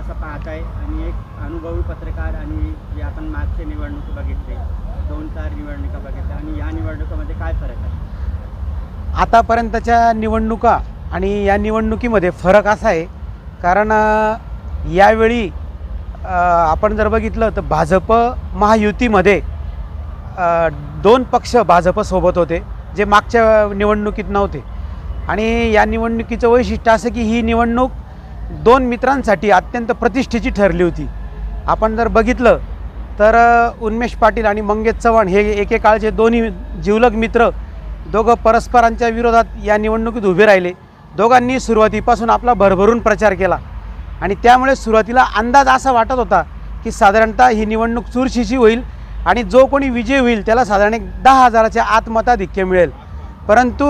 कसं पाहताय? आणि एक अनुभवी पत्रकार आणि जे आपण मागच्या निवडणूक बघितले दोन चार निवडणुका बघितल्या आणि या निवडणुकामध्ये काय फरक आहे? आतापर्यंतच्या निवडणुका आणि या निवडणुकीमध्ये फरक असा आहे कारण यावेळी आपण जर बघितलं तर भाजप महायुतीमध्ये दोन पक्ष भाजपसोबत होते जे मागच्या निवडणुकीत नव्हते. आणि या निवडणुकीचं वैशिष्ट्य असं की ही निवडणूक दोन मित्रांसाठी अत्यंत प्रतिष्ठेची ठरली होती. आपण जर बघितलं तर उन्मेष पाटील आणि मंगेश चव्हाण हे एकेकाळचे दोन्ही जिवलग मित्र दोघं परस्परांच्या विरोधात या निवडणुकीत उभे राहिले. दोघांनी सुरुवातीपासून आपला भरभरून प्रचार केला आणि त्यामुळे सुरुवातीला अंदाज असा वाटत होता की साधारणतः ही निवडणूक चुरशीची होईल आणि जो कोणी विजय होईल त्याला साधारण एक दहा हजाराच्या आत्मताधिक्य मिळेल. परंतु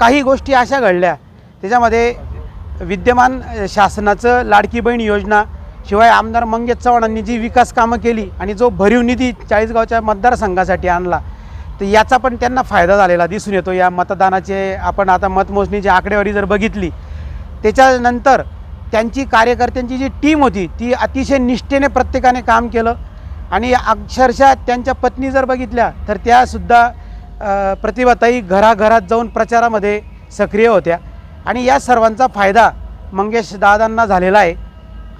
काही गोष्टी अशा घडल्या. त्याच्यामध्ये विद्यमान शासनाचं लाडकी बहीण योजना शिवाय आमदार मंगेश चव्हाणांनी जी विकास कामं केली आणि जो भरीव निधी चाळीसगावच्या मतदारसंघासाठी आणला तर याचा पण त्यांना फायदा झालेला दिसून येतो. या मतदानाचे आपण आता मतमोजणीची आकडेवारी जर बघितली त्याच्यानंतर त्यांची कार्यकर्त्यांची जी टीम होती ती अतिशय निष्ठेने प्रत्येकाने काम केलं आणि अक्षरशः त्यांच्या पत्नी जर बघितल्या तर त्यासुद्धा प्रतिभाताई घराघरात जाऊन प्रचारामध्ये सक्रिय होत्या. आणि या सर्वांचा फायदा मंगेश दादांना झालेला आहे.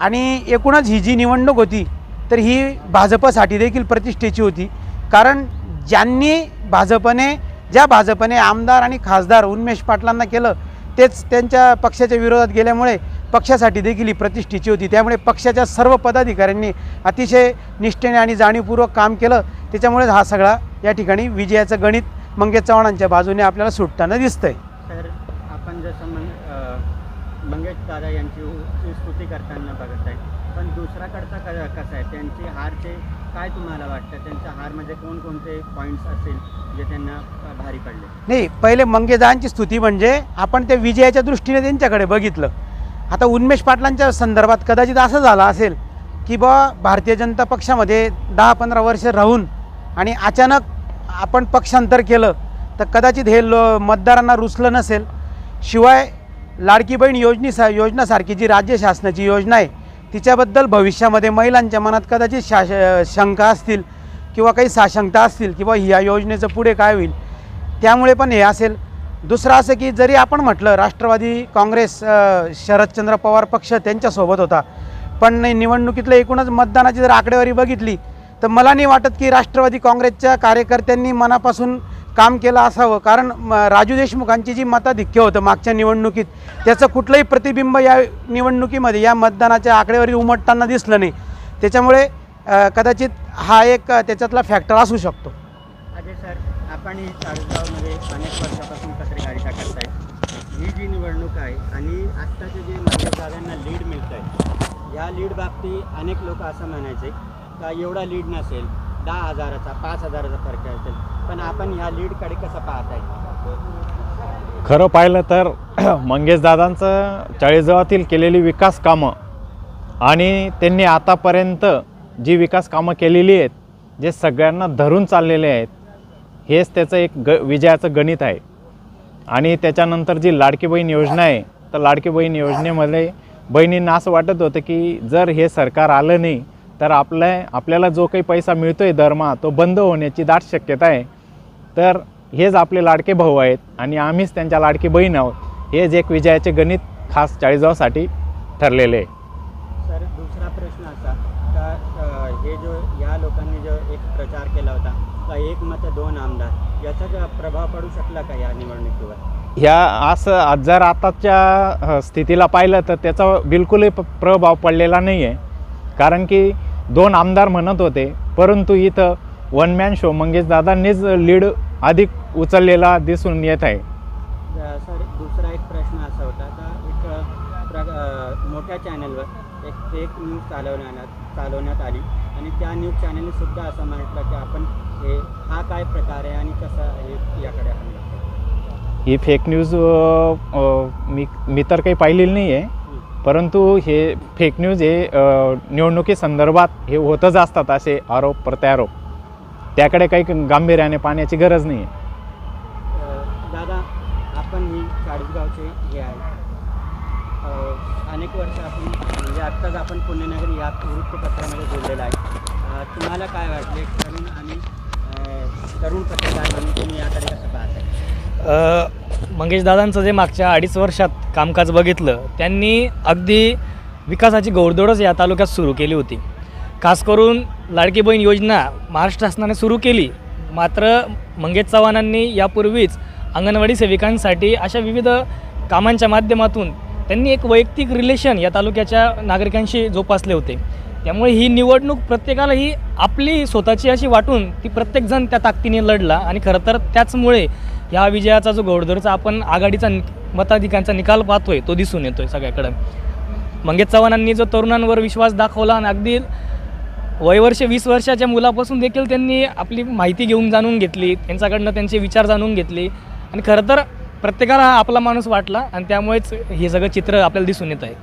आणि एकूणच ही जी निवडणूक होती तर ही भाजपसाठी देखील प्रतिष्ठेची होती. कारण ज्यांनी भाजपने ज्या भाजपने आमदार आणि खासदार उन्मेश पाटलांना केलं तेच त्यांच्या पक्षाच्या विरोधात गेल्यामुळे पक्षासाठी देखील ही प्रतिष्ठेची होती. त्यामुळे पक्षाच्या सर्व पदाधिकाऱ्यांनी अतिशय निष्ठेने आणि जाणीवपूर्वक काम केलं. त्याच्यामुळेच हा सगळा या ठिकाणी विजयाचं गणित मंगेश चव्हाणांच्या बाजूने आपल्याला सुटताना दिसतंय तर आपण जसं मग अ, मंगेश दादा यांची स्तुती करताना बघत आहे पण दुसराकडचा क कसं आहे? त्यांची हारचे काय तुम्हाला वाटतं? त्यांच्या हारमध्ये कोणकोणते पॉईंट्स असेल जे त्यांना भारी पडले? नाही पहिले मंगेशदारांची स्तुती म्हणजे आपण त्या विजयाच्या दृष्टीने त्यांच्याकडे बघितलं. आता उन्मेष पाटलांच्या संदर्भात कदाचित असं झालं असेल की बा भारतीय जनता पक्षामध्ये दहा पंधरा वर्ष राहून आणि अचानक आपण पक्षांतर केलं तर कदाचित हे लो मतदारांना रुचलं नसेल. शिवाय लाडकी बहीण योजनेसा योजनासारखी जी राज्य शासनाची योजना आहे तिच्याबद्दल भविष्यामध्ये महिलांच्या मनात कदाचित शाश शंका असतील किंवा काही साशंकता असतील किंवा ह्या योजनेचं पुढे काय होईल त्यामुळे पण हे असेल. दुसरं असं की जरी आपण म्हटलं राष्ट्रवादी काँग्रेस शरदचंद्र पवार पक्ष त्यांच्यासोबत होता पण निवडणुकीतलं एकूणच मतदानाची जर आकडेवारी बघितली तर मला नाही वाटत की राष्ट्रवादी काँग्रेसच्या कार्यकर्त्यांनी मनापासून काम केलं असावं. कारण राजू देशमुखांची जी मताधिक्य होतं मागच्या निवडणुकीत त्याचं कुठलंही प्रतिबिंब या निवडणुकीमध्ये या मतदानाच्या आकडेवारी उमटताना दिसलं नाही. त्याच्यामुळे कदाचित हा एक त्याच्यातला फॅक्टर असू शकतो. अजय सर आपण ही चाळीसगावमध्ये अनेक वर्षापासून पत्रकारिता करताय ही जी निवडणूक आहे आणि आत्ताचे जे मतदारांना लीड मिळत आहे या लीड बाबतीत अनेक लोक असं म्हणायचे का एवढा लीड नसेल दहा हजाराचा पाच हजाराचा फरक असेल. पण आपण ह्या लीडकडे कसं पाहताय? खरं पाहिलं तर मंगेशदादांचं चाळीसगावातील केलेली विकास कामं आणि त्यांनी आतापर्यंत जी विकास कामं केलेली आहेत जे सगळ्यांना धरून चाललेले आहेत हेच त्याचं एक ग विजयाचं गणित आहे. आणि त्याच्यानंतर जी लाडकी बहीण योजना आहे तर लाडकी बहीण योजनेमध्ये बहिणींना असं वाटत होतं की जर हे सरकार आलं नाही तर आपल्या आपल्याला जो काही पैसा मिळतो आहे दरमहा तो बंद होण्याची दाट शक्यता आहे. तर हेच आपले लाडके भाऊ आहेत आणि आम्हीच त्यांच्या लाडकी बहीण आहोत. हेच एक विजयाचे गणित खास चाळीसगावसाठी ठरलेले आहे. सर दुसरा प्रश्न असा का अ, हे जो या लोकांनी जो एक प्रचार केला होता का एक मत दोन आमदार याचा प्रभाव पडू शकला का या निवडणुकीवर? ह्या असं आज जर आताच्या अ, स्थितीला पाहिलं तर त्याचा बिलकुलही प- प्रभाव पडलेला नाही आहे कारण की दोन आमदार म्हणत होते परंतु इथं वन मॅन शो मंगेशदादांनीच लीड अधिक उचललेला दिसून येत आहे. सर दुसरा एक प्रश्न असा होता. का एक प्र मोठ्या चॅनलवर एक फेक न्यूज चालवण्यात चालवण्यात आली. आणि त्या न्यूज चॅनलने सुद्धा असं म्हटलं की आपण हे हा काय प्रकार आहे आणि कसा हे याकडे आपण. ही फेक न्यूज मी मी तर काही पाहिलेली नाही आहे परंतु हे फेक न्यूज हे निवडणुकीसंदर्भात हे होतच असतात असे आरोप प्रत्यारोप. त्याकडे काही गांभीर्याने पाहण्याची गरज नाही आहे दादा आपण ही चाळीसगावचे हे आहे. अ, अनेक वर्ष आपण म्हणजे आत्ताच आपण पुण्यनगरी या वृत्तपत्रामध्ये जोडलेला आहे. अ, तुम्हाला काय वाटले? तरुण आणि अ, तरुण पत्रकार म्हणून तुम्ही याकडे कसं पाहताय? अ, मंगेश दादांचं जे मागच्या अडीच वर्षात कामकाज बघितलं त्यांनी अगदी विकासाची घोडदौडच या तालुक्यात सुरू केली होती. खास करून लाडकी बहीण योजना महाराष्ट्र शासनाने सुरू केली. मात्र मंगेश चव्हाणांनी यापूर्वीच अंगणवाडी सेविकांसाठी अशा विविध कामांच्या माध्यमातून त्यांनी एक वैयक्तिक रिलेशन या तालुक्याच्या नागरिकांशी जोपासले होते. त्यामुळे ही निवडणूक प्रत्येकाला ही आपली स्वतःची अशी वाटून ती प्रत्येकजण त्या ताकदीने लढला आणि खरं तर त्याचमुळे ह्या विजयाचा जो घोडदौडचा आपण आघाडीचा नि- मताधिकांचा निकाल पाहतोय तो दिसून येतोय सगळ्याकडं. मंगेश चव्हाणांनी जो तरुणांवर विश्वास दाखवला आणि अगदी वयवर्ष वीस वर्षाच्या मुलापासून देखील त्यांनी आपली माहिती घेऊन जाणून घेतली त्यांच्याकडनं त्यांचे विचार जाणून घेतले. आणि खरं तर प्रत्येकाला हा आपला माणूस वाटला आणि त्यामुळेच हे सगळं चित्र आपल्याला दिसून येत आहे.